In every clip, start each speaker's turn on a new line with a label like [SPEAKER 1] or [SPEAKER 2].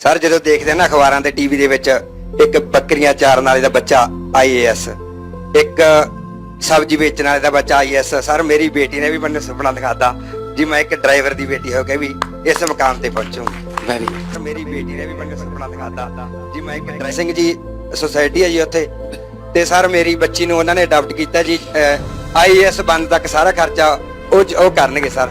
[SPEAKER 1] Sir ਜਦੋਂ ਦੇਖਦੇ ਨਾ ਅਖਬਾਰਾਂ ਤੇ ਟੀਵੀ ਦੇ ਵਿੱਚ ਇੱਕ ਬੱਕਰੀਆਂ ਚਾਰਨ ਵਾਲੇ ਦਾ ਬੱਚਾ ਆਈਏਐਸ ਇੱਕ ਸਬਜ਼ੀ ਵੇਚਣ ਵਾਲੇ ਦਾ ਬੱਚਾ ਆਈਏਐਸ ਸਰ ਮੇਰੀ ਬੇਟੀ ਨੇ ਵੀ ਮੈਨੂੰ ਸੁਪਨਾ ਦਿਖਾਤਾ ਜੀ ਮੈਂ ਇੱਕ ਡਰਾਈਵਰ ਦੀ ਬੇਟੀ ਹੋ ਕੇ ਵੀ ਇਸ ਮੁਕਾਮ ਤੇ ਪਹੁੰਚੂੰਗੀ।
[SPEAKER 2] ਵੈਰੀ
[SPEAKER 1] ਮੇਰੀ ਬੇਟੀ ਨੇ ਵੀ ਮੈਨੂੰ ਸੁਪਨਾ ਦਿਖਾਤਾ ਜੀ ਮੈਂ ਇੱਕ ਡਰਾਈਵਰ ਸਿੰਘ ਜੀ ਸੁਸਾਇਟੀ ਹੈ ਜੀ ਉੱਥੇ। ਤੇ ਸਰ ਮੇਰੀ ਬੱਚੀ ਨੂੰ ਉਹਨਾਂ ਨੇ ਅਡਾਪਟ ਕੀਤਾ ਜੀ ਆਈਏਐਸ ਬਣਨ ਤੱਕ ਸਾਰਾ ਖਰਚਾ ਉਹ ਉਹ ਕਰਨਗੇ ਸਰ।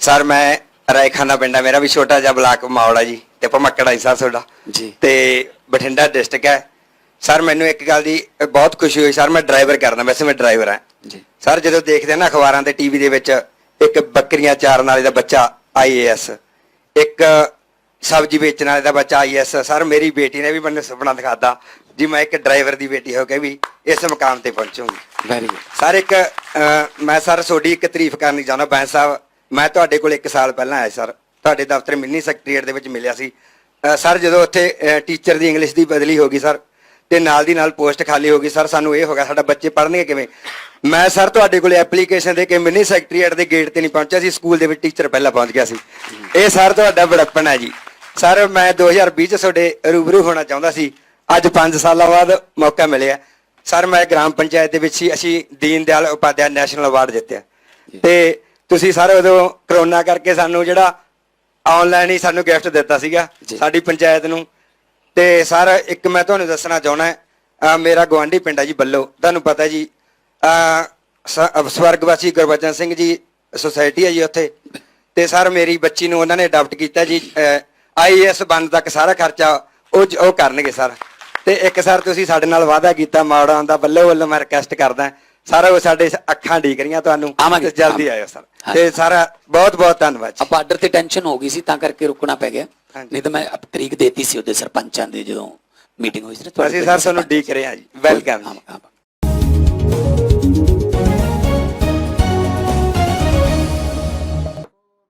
[SPEAKER 1] ਸਰ ਮੈਂ ਰਾਇਖਾਨਾ ਪਿੰਡ ਹੈ ਮੇਰਾ ਵੀ ਛੋਟਾ ਜਿਹਾ ਬਲਾਕ ਮਾਵੜਾ ਜੀ ਤੇ ਭਮੱਕੜਾ ਜੀ ਸਰ ਤੁਹਾਡਾ।
[SPEAKER 2] ਜੀ।
[SPEAKER 1] ਤੇ ਬਠਿੰਡਾ ਡਿਸਟ੍ਰਿਕਟ ਹੈ ਸਰ ਮੈਨੂੰ ਇੱਕ ਗੱਲ ਦੀ ਬਹੁਤ ਖੁਸ਼ੀ ਹੋਈ ਸਰ ਮੈਂ ਡਰਾਈਵਰ ਕਰਦਾ ਵੈਸੇ ਮੈਂ ਡਰਾਈਵਰ ਹਾਂ
[SPEAKER 2] ਜੀ।
[SPEAKER 1] ਸਰ ਜਦੋਂ ਦੇਖਦੇ ਆ ਨਾ ਅਖਬਾਰਾਂ ਤੇ ਟੀਵੀ ਦੇ ਵਿੱਚ ਇੱਕ ਬੱਕਰੀਆਂ ਚਾਰਨ ਵਾਲੇ ਦਾ ਬੱਚਾ ਆਈਏਐਸ ਇੱਕ ਸਬਜ਼ੀ ਵੇਚਣ ਵਾਲੇ ਦਾ ਬੱਚਾ ਆਈਏਐਸ ਸਰ ਮੇਰੀ ਬੇਟੀ ਨੇ ਵੀ ਮੈਨੂੰ ਸੁਪਨਾ ਦਿਖਾਤਾ ਜੀ ਮੈਂ ਇੱਕ ਡਰਾਈਵਰ ਦੀ ਬੇਟੀ ਹੋ ਕੇ ਵੀ ਇਸ ਮੁਕਾਮ ਤੇ ਪਹੁੰਚੂੰਗੀ।
[SPEAKER 2] ਵੈਰੀ
[SPEAKER 1] ਸਰ ਇੱਕ ਮੈਂ ਸਰ ਤੁਹਾਡੀ ਇੱਕ ਤਾਰੀਫ ਕਰਨੀ ਚਾਹੁੰਦਾ ਬੈਂਸ ਸਾਹਿਬ ਮੈਂ ਤੁਹਾਡੇ ਕੋਲ 1 ਸਾਲ ਪਹਿਲਾਂ ਆਇਆ ਸਰ। ਤੁਹਾਡੇ ਦਫ਼ਤਰ ਮਿੰਨੀ ਸੈਕਟਰੀਏਟ ਦੇ ਵਿੱਚ ਮਿਲਿਆ ਸੀ। ਸਰ, ਜਦੋਂ ਉੱਥੇ ਟੀਚਰ ਦੀ ਇੰਗਲਿਸ਼ ਦੀ ਬਦਲੀ ਹੋ ਗਈ, ਸਰ, ਤੇ ਨਾਲ ਦੀ ਨਾਲ ਪੋਸਟ ਖਾਲੀ ਹੋ ਗਈ, ਸਰ, ਸਾਨੂੰ ਇਹ ਹੋ ਗਿਆ, ਸਾਡਾ ਬੱਚੇ ਪੜ੍ਹਨਗੇ ਕਿਵੇਂ? ਮੈਂ ਸਰ, ਤੁਹਾਡੇ ਕੋਲ ਐਪਲੀਕੇਸ਼ਨ ਦੇ ਕੇ ਮਿੰਨੀ ਸੈਕਟਰੀਏਟ ਦੇ ਗੇਟ ਤੇ ਨਹੀਂ ਪਹੁੰਚਿਆ ਸੀ ਸਕੂਲ ਦੇ ਵਿੱਚ ਟੀਚਰ ਪਹਿਲਾਂ ਪਹੁੰਚ ਗਿਆ ਸੀ। ਇਹ ਸਰ, ਤੁਹਾਡਾ ਬੜਪਨ ਹੈ ਜੀ। ਸਰ, ਮੈਂ 2020 ਚ ਤੁਹਾਡੇ ਰੂਬਰੂ ਹੋਣਾ ਚਾਹੁੰਦਾ ਸੀ। ਅੱਜ 5 ਸਾਲਾਂ ਬਾਅਦ ਮੌਕਾ ਮਿਲਿਆ। ਸਰ, ਮੈਂ ਗ੍ਰਾਮ ਪੰਚਾਇਤ ਦੇ ਵਿੱਚ ਹੀ ਅਸੀਂ ਦੀਨ ਦਿਆਲ ਉਪਾਧਿਆ ਨੈਸ਼ਨਲ ਅਵਾਰਡ ਜਿੱਤਿਆ। ਤੇ ਤੁਸੀਂ ਸਰ ਉਦੋਂ ਕਰੋਨਾ ਕਰਕੇ ਸਾਨੂੰ ਜਿਹੜਾ ਆਨਲਾਈਨ ਹੀ ਸਾਨੂੰ ਗਿਫਟ ਦਿੱਤਾ ਸੀਗਾ। ਸਾਡੀ ਪੰਚਾਇਤ ਨੂੰ। ਤੇ ਸਰ ਇੱਕ ਮੈਂ ਤੁਹਾਨੂੰ ਦੱਸਣਾ ਚਾਹਣਾ ਮੇਰਾ ਗਵਾਂਢੀ ਪਿੰਡ ਹੈ ਜੀ ਬੱਲੋ। ਤੁਹਾਨੂੰ ਪਤਾ ਜੀ ਸਵਰਗਵਾਸੀ ਗੁਰਬਚਨ ਸਿੰਘ ਜੀ ਸੁਸਾਇਟੀ ਹੈ ਜੀ ਉੱਥੇ। ਤੇ ਸਰ ਮੇਰੀ ਬੱਚੀ ਨੂੰ ਉਹਨਾਂ ਨੇ ਅਡਾਪਟ ਕੀਤਾ ਜੀ ਆਈਐਸ ਬਣਨ ਤੱਕ ਸਾਰਾ ਖਰਚਾ ਉਹ ਉਹ ਕਰਨਗੇ ਸਰ। ਤੇ ਇੱਕ ਸਰ ਤੁਸੀਂ ਸਾਡੇ ਨਾਲ ਵਾਅਦਾ ਕੀਤਾ ਮਾੜਾ ਦਾ ਬੱਲੋ ਵੱਲੋਂ ਮੈਂ ਰਿਕਵੈਸਟ ਕਰਦਾ। ਸਾਰਾ ਉਹ ਸਾਡੇ ਅੱਖਾਂ ਢੀਕ ਰਹੀਆਂ ਤੁਹਾਨੂੰ
[SPEAKER 2] ਆਵਾਂਗੇ,
[SPEAKER 1] ਤੇ ਜਲਦੀ। ਆਇਓ ਸਰ
[SPEAKER 2] ਹਾਂ।
[SPEAKER 1] ਤੇ ਸਾਰਾ ਬਹੁਤ ਬਹੁਤ ਧੰਨਵਾਦ ਜੀ
[SPEAKER 2] ਆ ਬਾਰਡਰ ਤੇ ਟੈਨਸ਼ਨ ਹੋ ਗਈ ਸੀ ਤਾਂ ਕਰਕੇ ਰੁਕਣਾ ਪੈ ਗਿਆ
[SPEAKER 1] ਹਾਂਜੀ।
[SPEAKER 2] ਨਹੀਂ ਤਾਂ ਮੈਂ ਅਪ ਤਰੀਕ ਦੇਤੀ ਸੀ ਉਹਦੇ ਸਰਪੰਚਾਂ ਦੇ ਜਦੋਂ ਮੀਟਿੰਗ ਹੋਈ ਸੀ ਨਾ ਤੁਹਾਡੇ
[SPEAKER 1] ਅਸੀਂ
[SPEAKER 2] ਪਿੰਡ
[SPEAKER 1] ਸਰ ਤੁਹਾਨੂੰ। ਢੀਕ ਰਹੇ ਹਾਂ ਜੀ ਵੈਲਕਮ
[SPEAKER 2] ਆਵਾਂ- ਆਵਾਂ।